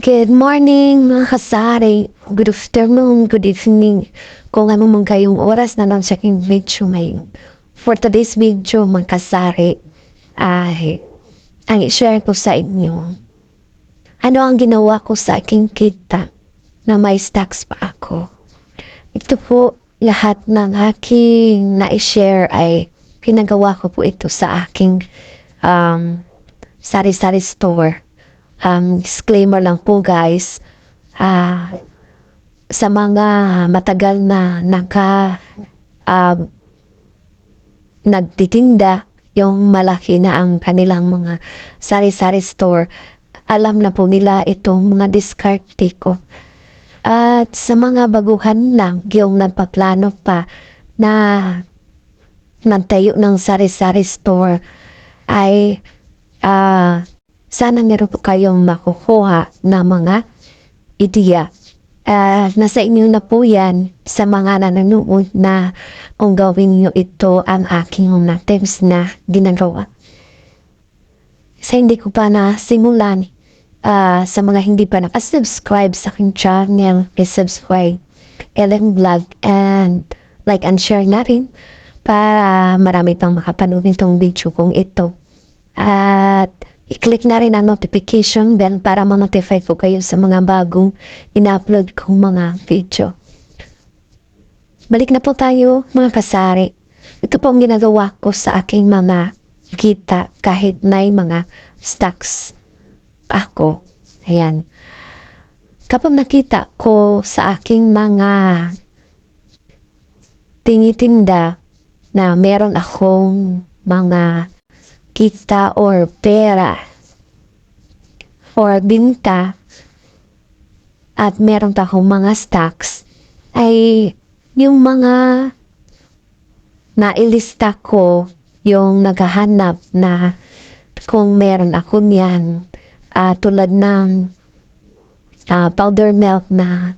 Good morning mga kasari. Good afternoon, good evening. Kung ano man kayong oras na lang sa aking video ngayon. For today's video mga kasari, ay ang i-share ko sa inyo. Ano ang ginawa ko sa aking kita na may stocks pa ako. Ito po lahat ng aking na-share ay pinagawa ko po ito sa aking um, sari-sari store. Um, disclaimer lang po guys, ah, sa mga matagal na naka um, nagtitinda, yung malaki na ang kanilang mga sari-sari store, alam na po nila itong mga diskarte ko. At sa mga baguhan lang, yung nagpaplano pa na nagtayo ng sari-sari store, ay ah sana meron kayong makukuha na mga ideya. Ah, nasa inyo na po yan sa mga nanonood na kung gawin nyo ito ang aking mga tips na ginagawa. Sa hindi ko pa na simulan, ah, sa mga hindi pa nakasubscribe sa aking channel, i-subscribe Ellen Vlog and like and share na rin para marami pang makapanood nitong video kong ito. At i-click na rin ang notification bell para ma-notify ko kayo sa mga bagong ina-upload kong mga video. Balik na po tayo mga kasari. Ito po ang ginagawa ko sa aking mga kita kahit may mga stocks ako. Ayan. Kapag nakita ko sa aking mga tinitinda na meron akong mga kita or pera or binta at meron pa akong mga stocks ay yung mga nailista ko yung naghahanap na kung meron ako niyan ah, tulad ng ah, powder milk na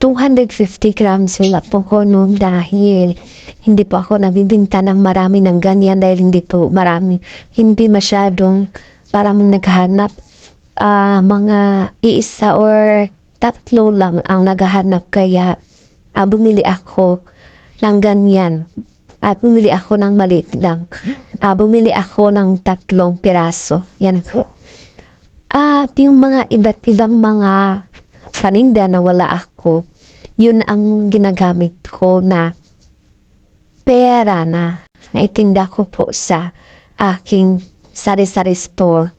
250 grams wala po ko noon dahil hindi po ako nabibinta ng marami ng ganyan dahil hindi po marami, hindi masyadong parang naghahanap ah, mga iisa or tatlo lang ang naghahanap kaya ah, bumili ako ng ganyan at bumili ako ng maliit lang. Ah, bumili ako ng tatlong piraso. Yan. At yung mga iba't ibang mga paninda na wala ako, yun ang ginagamit ko na pera na naitinda ko po sa aking sari-sari store.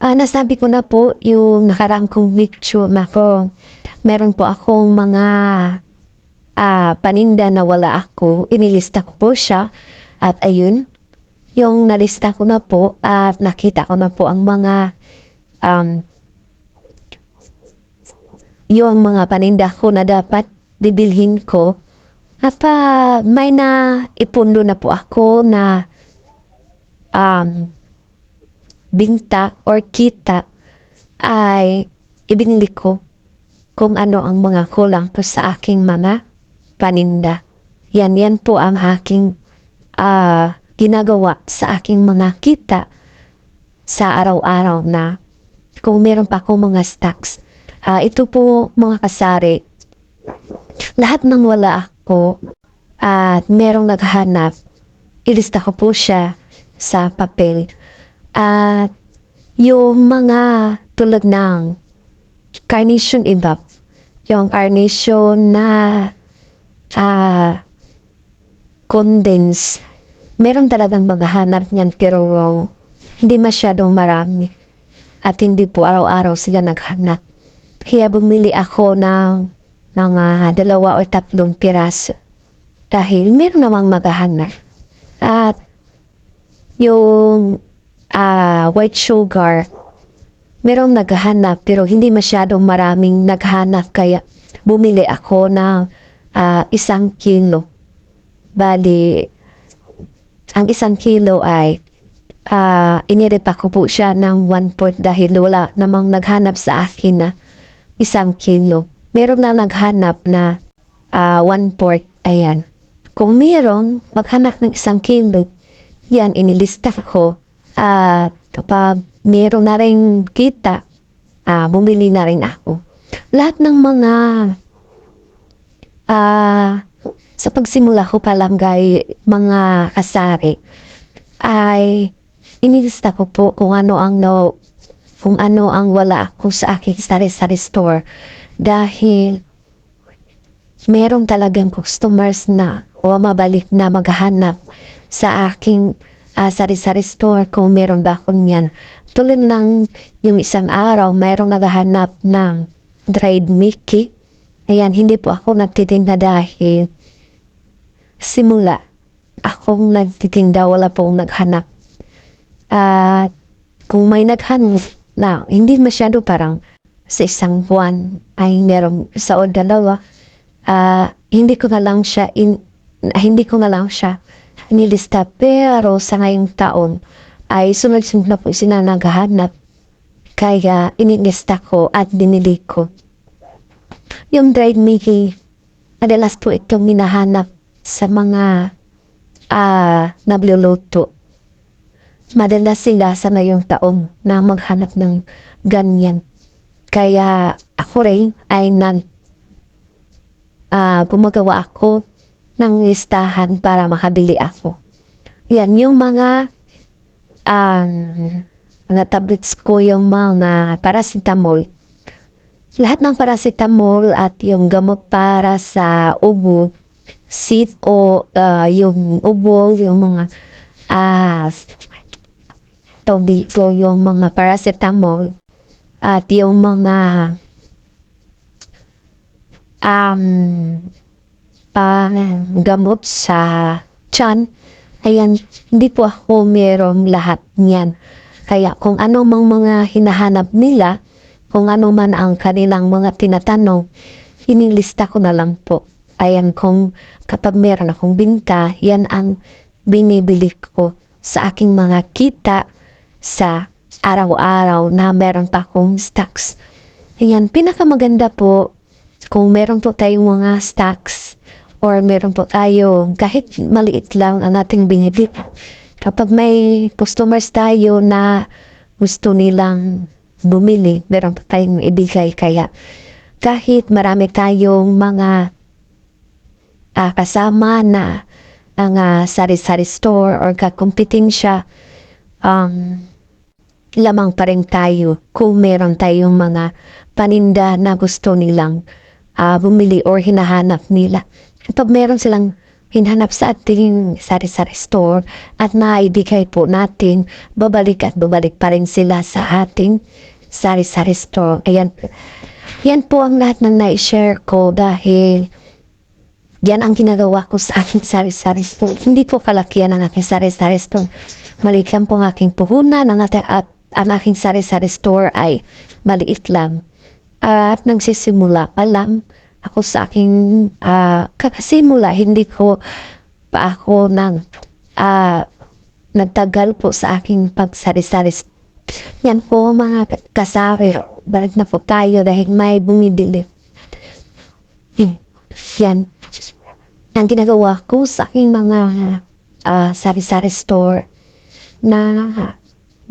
Ah, nasabi ko na po yung nakarang kong video na ko. Meron po akong mga ah, paninda na wala ako. Inilista ko po siya. At ayun, yung nalista ko na po at nakita ko na po ang mga um, yung mga paninda ko na dapat bibilhin ko. At may na ipundo na po ako na um, binta or kita ay ibinili ko kung ano ang mga kulang ko sa aking mga paninda. Yan, yan po ang aking ah, ginagawa sa aking mga kita sa araw-araw na kung meron pa akong mga stocks. Ah, ito po mga kasari, lahat ng wala ako at merong naghahanap, ilista ko po siya sa papel. At yung mga tulad ng carnation iba, yung carnation na ah condense, meron talagang maghahanap niyan pero hindi masyadong marami. At hindi po araw-araw sila naghanap. Kaya bumili ako ng ng ah, dalawa o tatlong piraso. Dahil meron namang maghahanap. At yung ah, white sugar, merong naghahanap pero hindi masyadong maraming naghanap kaya bumili ako ng ah, isang kilo. Bali, ang isang kilo ay ah iniripa ko po siya ng one point dahil wala namang naghanap sa akin na isang kilo. Meron na naghanap na ah, one port. Ayan. Kung meron, maghanap ng isang kilo, yan, inilista ko. At kapag meron na rin kita, ah, bumili na rin ako. Lahat ng mga ah, sa pagsimula ko palang gay mga kasari ay inilista ko po kung ano ang no kung ano ang wala ako sa aking sari-sari store dahil merong talagang customers na o mabalik na maghanap sa aking ah, sari-sari store kung meron ba akong yan. Tulad ng yung isang araw, mayroong naghahanap ng dried Mickey. Ayan, hindi po ako nagtitinda dahil simula akong nagtitinda, wala pong naghanap. At kung may naghanap na hindi masyado parang sa isang buwan ay meron sa o dalawa, ah, hindi ko na lang siya in, hindi ko na lang siya nilista pero sa ngayong taon ay sunod-sunod na po sila naghahanap kaya inilista ko at binili ko. Yung dried Mickey, madalas po itong hinahanap sa mga ah nagluluto. Madalas sila sa ngayong taon na maghanap ng ganyan. Kaya ako rin ay nag ah gumagawa ako ng listahan para makabili ako. Yan, yung mga um, mga tablets ko, yung mga paracetamol. Lahat ng paracetamol at yung gamot para sa ubo, sit o ah, yung ubo, yung mga ah tubig ko, yung mga paracetamol at yung mga um, gamot sa tiyan. Ayan, hindi po ako merong lahat niyan. Kaya kung ano mang mga hinahanap nila, kung ano man ang kanilang mga tinatanong, inilista ko na lang po. Ayan, kung kapag meron akong binta, yan ang binibili ko sa aking mga kita sa araw-araw na meron pa akong stocks. Ayan, pinakamaganda po kung meron po tayong mga stocks or meron po tayo kahit maliit lang ang ating binibili. Kapag may customers tayo na gusto nilang bumili, meron po tayong ibigay. Kaya kahit marami tayong mga ah, kasama na ang ah, sari-sari store or kakumpetensya, um, lamang pa rin tayo kung meron tayong mga paninda na gusto nilang ah, bumili or hinahanap nila. Kapag meron silang hinahanap sa ating sari-sari store at maibigay po natin, babalik at babalik pa rin sila sa ating sari-sari store. Ayan. Yan po ang lahat ng na-share ko dahil yan ang ginagawa ko sa aking sari-sari store. Hindi po kalakihan ang aking sari-sari store. Maliit lang po ang aking puhunan ang ating, at ang aking sari-sari store ay maliit lang. At nagsisimula pa lang ako sa aking ah, kakasimula. Hindi ko pa ako nang ah, nagtagal po sa aking pagsari-sari. Yan po mga kasari. Balik na po tayo dahil may bumibili. Yan. Ang ginagawa ko sa aking mga ah, sari-sari store na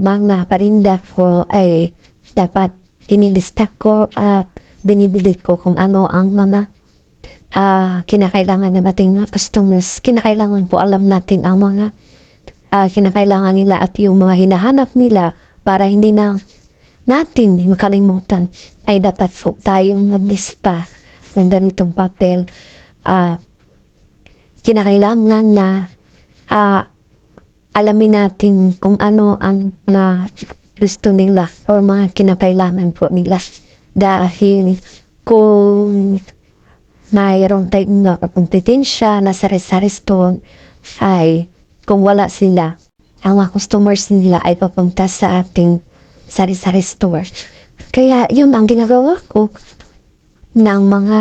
mga parinda ko ay dapat inilista ko at binibili ko kung ano ang mga ah, kinakailangan ng ating customers. Kinakailangan po alam natin ang mga ah, kinakailangan nila at yung mga hinahanap nila para hindi na natin makalimutan ay dapat po tayong mag-lista ng ganitong papel. Ah, kinakailangan na ah, alamin natin kung ano ang na gusto nila or mga kinakailangan po nila. Dahil kung mayroong tayong na kompetensya na sa sari store ay kung wala sila, ang mga customers nila ay papunta sa ating sari-sari store. Kaya yun ang ginagawa ko ng mga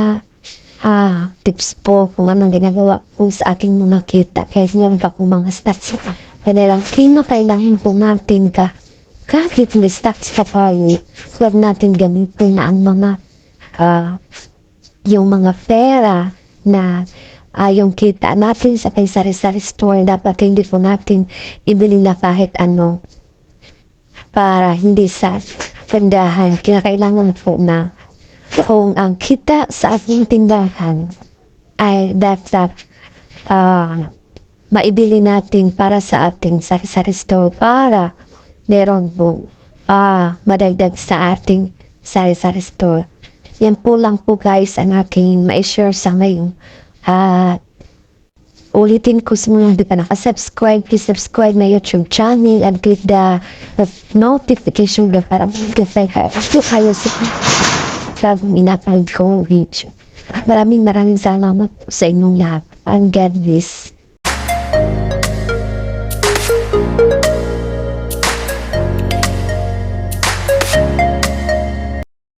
ah, tips po kung anong ginagawa ko sa aking mga kita. Kaya pa akong mga stats. Kaya lang, kino kailangan po natin ka. Kahit may ka pa eh, huwag natin gamitin na ang mga ah, yung mga pera na ah, yung kita natin sa kay sari-sari store dapat hindi po natin ibili na kahit ano. Para hindi sa tindahan, kinakailangan po na kung ang kita sa ating tindahan ay dapat ah, maibili natin para sa ating sari-sari store para meron po ah, madagdag sa ating sari-sari store. Yan po lang po guys ang aking ma-share sa ngayon. At ulitin ko sa mga hindi pa nakasubscribe, please subscribe my YouTube channel and click the, the notification bell para mag-gafay kayo sa bagong inapag kong video. Maraming maraming salamat sa inyong lahat. And God bless. thank you